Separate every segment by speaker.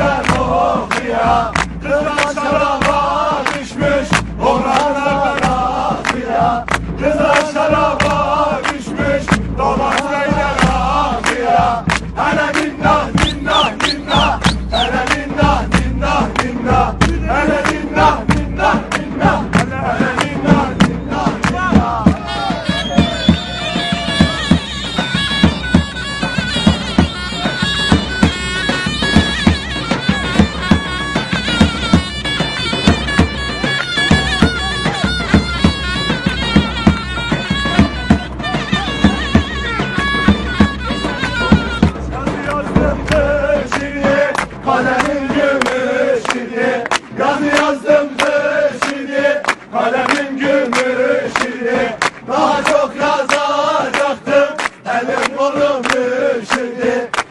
Speaker 1: Não é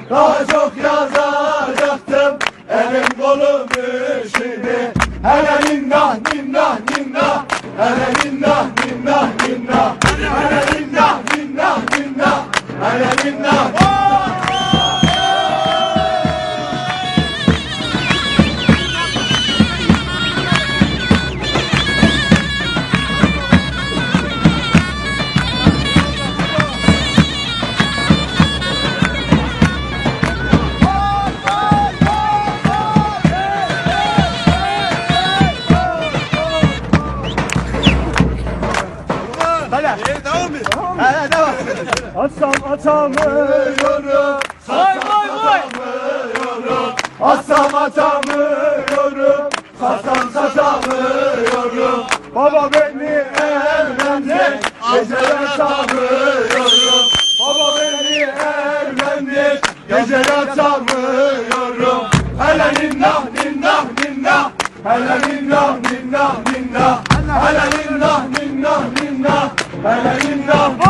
Speaker 1: Daha çok yazacaktım. Elim kolum üşüdü Hele minnah minnah minnah Hele minnah Devam mı? Devam mı? He, devam. Asam atamıyorum. Vay vay vay. Asam atamıyorum. Satam satamıyorum. Baba beni evlendir. Geceler satamıyorum. Baba beni evlendir. Geceler satamıyorum. Elimde